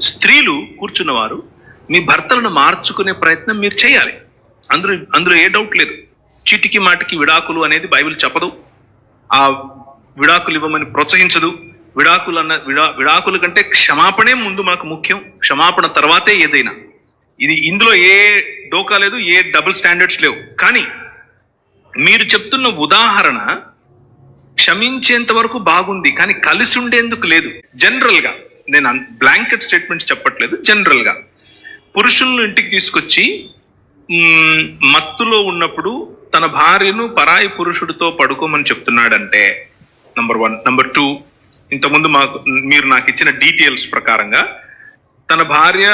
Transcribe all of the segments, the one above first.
స్త్రీలు కూర్చున్నవారు మీ భర్తలను మార్చుకునే ప్రయత్నం మీరు చేయాలి. అందులో అందులో ఏ డౌట్ లేదు. చిటికి మాటికి విడాకులు అనేది బైబిల్ చెప్పదు. ఆ విడాకులు ఇవ్వమని ప్రోత్సహించదు. విడాకులు అన్న విడా విడాకుల కంటే క్షమాపణే ముందు మనకు ముఖ్యం. క్షమాపణ తర్వాతే ఏదైనా. ఇది ఇందులో ఏ డోకా లేదు ఏ డబుల్ స్టాండర్డ్స్ లేవు. కానీ మీరు చెప్తున్న ఉదాహరణ క్షమించేంత వరకు బాగుంది కానీ కలిసి ఉండేందుకు లేదు. జనరల్గా నేను బ్లాంకెట్ స్టేట్మెంట్స్ చెప్పట్లేదు జనరల్గా పురుషులను ఇంటికి తీసుకొచ్చి మత్తులో ఉన్నప్పుడు తన భార్యను పరాయి పురుషుడితో పడుకోమని చెప్తున్నాడంటే నంబర్ వన్ నంబర్ టూ ఇంతకుముందు మాకు మీరు నాకు ఇచ్చిన డీటెయిల్స్ ప్రకారంగా తన భార్య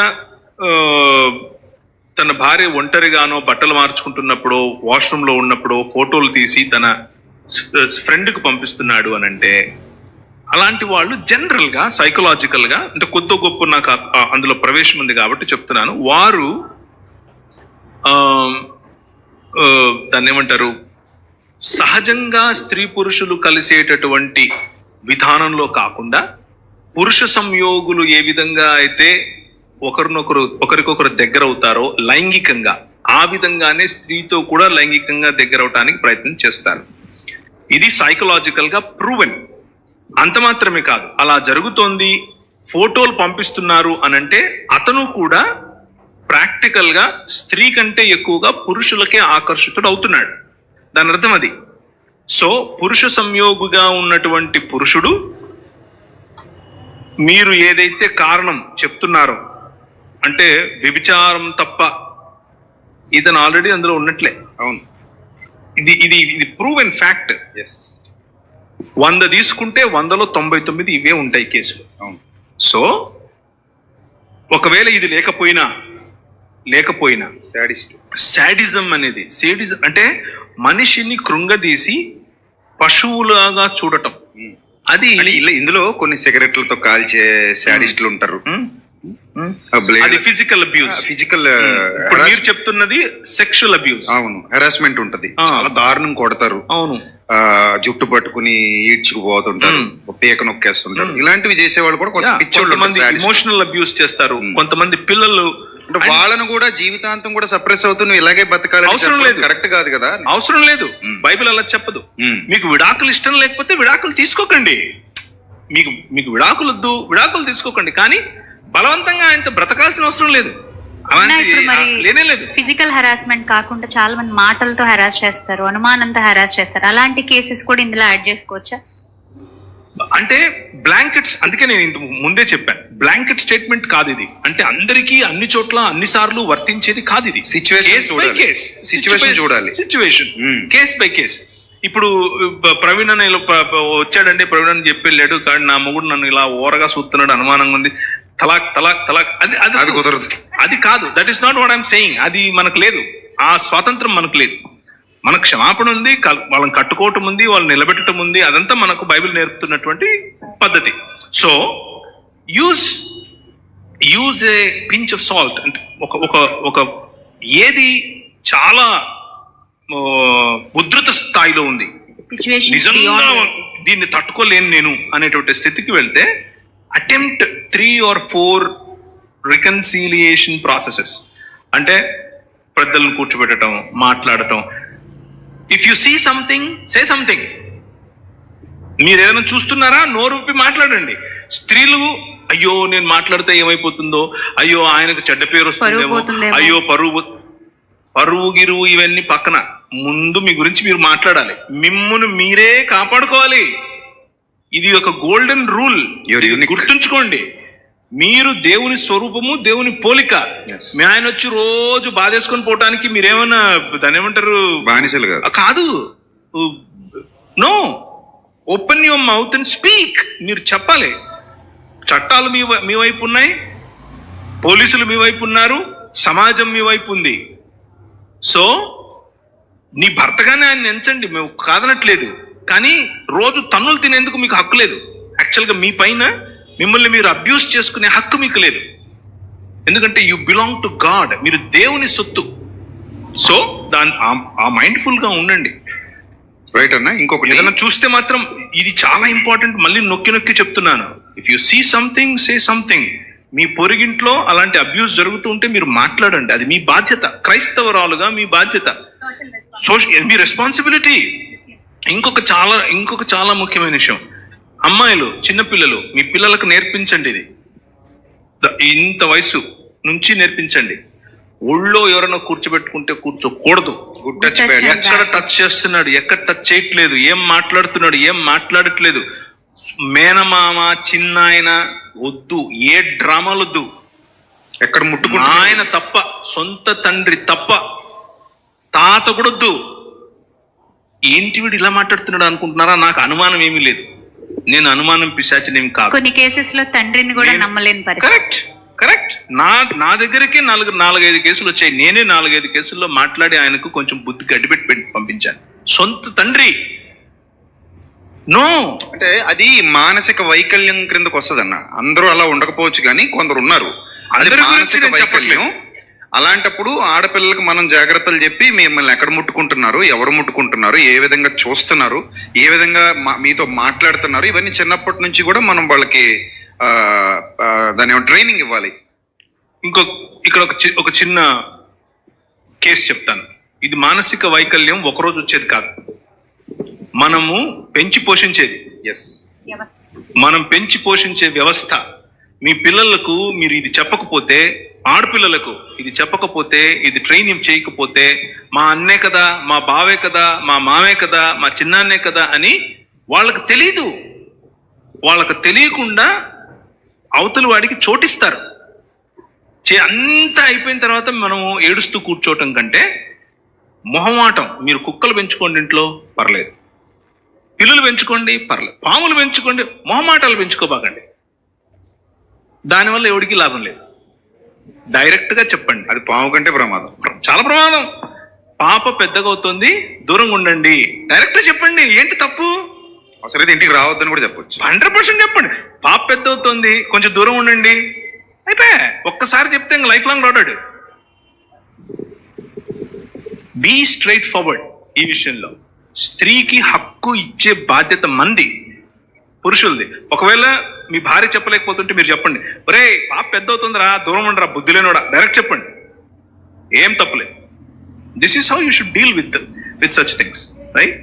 తన భార్య ఒంటరిగానో బట్టలు మార్చుకుంటున్నప్పుడు వాష్రూమ్లో ఉన్నప్పుడు ఫోటోలు తీసి తన ఫ్రెండ్కి పంపిస్తున్నాడు అని అంటే అలాంటి వాళ్ళు జనరల్గా సైకలాజికల్గా అంటే కొద్ది గొప్ప నాకు అందులో ప్రవేశం ఉంది కాబట్టి చెప్తున్నాను. వారు దాన్ని ఏమంటారు? సహజంగా స్త్రీ పురుషులు కలిసేటటువంటి విధానంలో కాకుండా పురుష సంయోగులు ఏ విధంగా అయితే ఒకరినొకరు ఒకరికొకరు దగ్గర అవుతారో లైంగికంగా ఆ విధంగానే స్త్రీతో కూడా లైంగికంగా దగ్గర అవటానికి ప్రయత్నం చేస్తారు. ఇది సైకలాజికల్గా ప్రూవెన్ అంత మాత్రమే కాదు. అలా జరుగుతోంది ఫోటోలు పంపిస్తున్నారు అనంటే అతను కూడా ప్రాక్టికల్గా స్త్రీ కంటే ఎక్కువగా పురుషులకే ఆకర్షితుడు అవుతున్నాడు. దాని అర్థం అది. సో పురుష సంయోగుగా ఉన్నటువంటి పురుషుడు మీరు ఏదైతే కారణం చెప్తున్నారో అంటే వ్యభిచారం తప్ప ఇతను ఆల్రెడీ అందులో ఉన్నట్లే. అవును. ఇది ఇది ఇది ప్రూవ్ అండ్ ఫ్యాక్ట్ ఎస్ వంద తీసుకుంటే వందలో తొంభై తొమ్మిది ఇవే ఉంటాయి కేసులు. సో ఒకవేళ ఇది లేకపోయినా లేకపోయినా సాడిస్ట్. శాడిజం అనేది సేడిజం అంటే మనిషిని కృంగదీసి పశువులాగా చూడటం. అది ఇందులో కొన్ని సిగరెట్లతో కాల్చే సాడిస్టులు ఉంటారు. అది ఫిజికల్ అబ్యూస్ ఫిజికల్ మీరు చెప్తున్నది సెక్షువల్ అబ్యూస్ అవును హెరాస్మెంట్ ఉంటది. చాలా దారుణం కొడతారు అవును జుట్టు పట్టుకుని ఈడ్చుకుపోతుంటారు మ్మ్. పీక నొక్కేస్తుంటారు మ్మ్. ఇలాంటివి చేసేవాళ్ళు కూడా కొంచెం కొంతమంది. ఇమోషనల్ అబ్యూస్ చేస్తారు ఉమ్. కొంతమంది పిల్లలు అంటే వాళ్ళను కూడా జీవితాంతం కూడా సప్రెస్ అవుతూ నువ్వు ఇలాగే బతకాలి అవసరం లేదు. కరెక్ట్ కాదు కదా అవసరం లేదు. బైబిల్ అలా చెప్పదు. మీకు విడాకులు ఇష్టం లేకపోతే విడాకులు తీసుకోకండి మీకు మీకు విడాకులు వద్దు విడాకులు తీసుకోకండి కానీ బలవంతంగా ఆయనతో బ్రతకాల్సిన అవసరం లేదు. ఫిజికల్ హెరాస్మెంట్ కాకుండా చాలా మంది మాటలతో హెరాస్ చేస్తారు అనుమానంతో హెరాస్ చేస్తారు. అలాంటి కేసెస్ కూడా ఇందులో యాడ్ చేసుకోవచ్చా? అంటే బ్లాంకెట్స్ అందుకే నేను ఇంత ముందే చెప్పాను బ్లాంకెట్ స్టేట్మెంట్ కాదు ఇది. అంటే అందరికీ అన్ని చోట్ల అన్ని సార్లు వర్తించేది కాదు ఇది. చూడాలి. కేస్ చూడాలి. Situation Hmm. Case by case ఇప్పుడు ప్రవీణ్ ప- వచ్చాడండి. ప్రవీణ్ అని చెప్పి వెళ్ళాడు. కానీ నా మొగుడు నన్ను ఇలా ఓరగా చూస్తున్నాడు అనుమానంగా ఉంది. తలాక్ తలాక్ తలాక్. అది అది అది కుదరదు. అది కాదు. That is not what I'm saying అది మనకు లేదు. ఆ స్వాతంత్రం మనకు లేదు. మనకు క్షమాపణ ఉంది కల్- వాళ్ళని కట్టుకోవటం ఉంది వాళ్ళని నిలబెట్టడం ఉంది అదంతా మనకు బైబిల్ నేర్పుతున్నటువంటి పద్ధతి. So use use a pinch of salt అంటే ఒక ఒక ఒక ఏది చాలా ఉధృత స్థాయిలో ఉంది. నిజంగా దీన్ని తట్టుకోలేను నేను అనేటువంటి స్థితికి వెళ్తే attempt three or four reconciliation processes అంటే పెద్దలను కూర్చోబెట్టడం మాట్లాడటం. If you see something say something మీరు ఏదైనా చూస్తున్నారా? నోరూపి మాట్లాడండి. స్త్రీలు అయ్యో నేను మాట్లాడితే ఏమైపోతుందో? అయ్యో ఆయనకు చెడ్డ పేరు వస్తుందేమో. అయ్యో పరువు పరువు గిరువు ఇవన్నీ పక్కన. ముందు మీ గురించి మీరు మాట్లాడాలి. మిమ్మును మీరే కాపాడుకోవాలి. ఇది ఒక గోల్డెన్ రూల్. గుర్తుంచుకోండి. మీరు దేవుని స్వరూపము దేవుని పోలిక. మీ ఆయన వచ్చి రోజు బాధేసుకొని పోవటానికి మీరేమన్నా దాని ఏమంటారు? బానిసలు కాదు. No open your mouth and speak మీరు చెప్పాలి. చట్టాలు మీ మీ వైపు ఉన్నాయి. పోలీసులు మీ వైపు ఉన్నారు. సమాజం మీ వైపు ఉంది. సో నీ భర్తగానే ఆయన ఎంచండి. మేము కాదనట్లేదు. కానీ రోజు తన్నులు తినేందుకు మీకు హక్కు లేదు. యాక్చువల్గా మీ పైన మిమ్మల్ని మీరు అబ్యూస్ చేసుకునే హక్కు మీకు లేదు. ఎందుకంటే యు బిలాంగ్ టు గాడ్ మీరు దేవుని సొత్తు. సో దాని ఆ- ఆ మైండ్ఫుల్గా ఉండండి. రైట్ అన్న? ఇంకొకటి ఏదైనా చూస్తే మాత్రం ఇది చాలా ఇంపార్టెంట్ మళ్ళీ నొక్కి నొక్కి చెప్తున్నాను. If you see something say something మీ పొరిగింట్లో అలాంటి అబ్యూస్ జరుగుతూ ఉంటే మీరు మాట్లాడండి. అది మీ బాధ్యత. క్రైస్తవరాలుగా మీ బాధ్యత. సోషల్ మీ రెస్పాన్సిబిలిటీ ఇంకొక చాలా ఇంకొక చాలా ముఖ్యమైన విషయం. అమ్మాయిలు చిన్నపిల్లలు మీ పిల్లలకు నేర్పించండి ఇది. ద- ఇంత వయసు నుంచి నేర్పించండి. ఒళ్ళో ఎవరైనా కూర్చోబెట్టుకుంటే కూర్చోకూడదు. టచ్ ఎక్కడ టచ్ చేస్తున్నాడు ఎక్కడ టచ్ చేయట్లేదు ఏం మాట్లాడుతున్నాడు ఏం మాట్లాడట్లేదు. మేనమామ చిన్నాయన వద్దు ఏ డ్రామాలు వద్దు. ఎక్కడ ముట్టుకుంటా ఆయన తప్ప సొంత తండ్రి తప్ప తాత కూడా వద్దు. ఏంటి వీడు ఇలా మాట్లాడుతున్నాడు అనుకుంటున్నారా? నాకు అనుమానం ఏమీ లేదు. నేను అనుమానం పిశాచినేమి కాదు. కొన్ని కేసెస్లో తండ్రిని కూడా నమ్మలేని పరిస్థితి. Correct correct. నా నా దగ్గరికి నాలుగు నాలుగైదు కేసులు వచ్చాయి. నేనే నాలుగైదు కేసుల్లో మాట్లాడి ఆయనకు కొంచెం బుద్ధి గడ్డిపెట్టి పెట్టి పంపించాను. సొంత తండ్రి. నో. అంటే అది మానసిక వైకల్యం క్రిందకు వస్తదన్న. అందరూ అలా ఉండకపోవచ్చు కానీ కొందరు ఉన్నారు. అది అందరి గురించి మానసిక నేను వైకల్యం అలాంటప్పుడు ఆడపిల్లలకు మనం జాగ్రత్తలు చెప్పి మిమ్మల్ని ఎక్కడ ముట్టుకుంటున్నారు ఎవరు ముట్టుకుంటున్నారు ఏ విధంగా చూస్తున్నారు ఏ విధంగా మా- మీతో మాట్లాడుతున్నారు ఇవన్నీ చిన్నప్పటి నుంచి కూడా మనం వాళ్ళకి దాని ట్రైనింగ్ ఇవ్వాలి. ఇంకో ఇక్కడ ఒక చి- ఒక చిన్న కేసు చెప్తాను. ఇది మానసిక వైకల్యం ఒకరోజు వచ్చేది కాదు. మనము పెంచి పోషించేది. ఎస్ మనం పెంచి పోషించే వ్యవస్థ. మీ పిల్లలకు మీరు ఇది చెప్పకపోతే ఆడపిల్లలకు ఇది చెప్పకపోతే ఇది ట్రైనింగ్ చేయకపోతే మా అన్నే కదా మా బావే కదా మా మామే కదా మా చిన్నాన్నే కదా అని వాళ్ళకి తెలీదు. వాళ్ళకి తెలియకుండా అవతలి వాడికి చోటిస్తారు. చే అంతా అయిపోయిన తర్వాత మనము ఏడుస్తూ కూర్చోవటం కంటే మొహమాటం. మీరు కుక్కలు పెంచుకోండి ఇంట్లో పర్లేదు. పిల్లులు పెంచుకోండి పర్లేదు. పాములు పెంచుకోండి మొహమాటాలు పెంచుకోబాకండి. దానివల్ల ఎవడికి లాభం లేదు. డైరెక్ట్గా చెప్పండి. అది పాము కంటే ప్రమాదం. చాలా ప్రమాదం. పాప పెద్దగా అవుతుంది దూరంగా ఉండండి. డైరెక్ట్ చెప్పండి ఏంటి తప్పు? అవసరమైతే ఇంటికి రావద్దని కూడా చెప్పొచ్చు. హండ్రెడ్ పర్సెంట్ చెప్పండి. పాప పెద్ద అవుతుంది కొంచెం దూరం ఉండండి. అయిపోయా ఒక్కసారి చెప్తే ఇంక లైఫ్ లాంగ్ రాడాడు బీ స్ట్రైట్ ఫార్వర్డ్ ఈ విషయంలో. స్త్రీకి హక్కు ఇచ్చే బాధ్యత మంది పురుషులది. ఒకవేళ మీ భార్య చెప్పలేకపోతుంటే మీరు చెప్పండి. ఒరే పాప పెద్ద అవుతుందిరా దూరం ఉండరా బుద్ధి లేనోడా డైరెక్ట్ చెప్పండి. ఏం తప్పలేదు. This is how you should deal with with such things right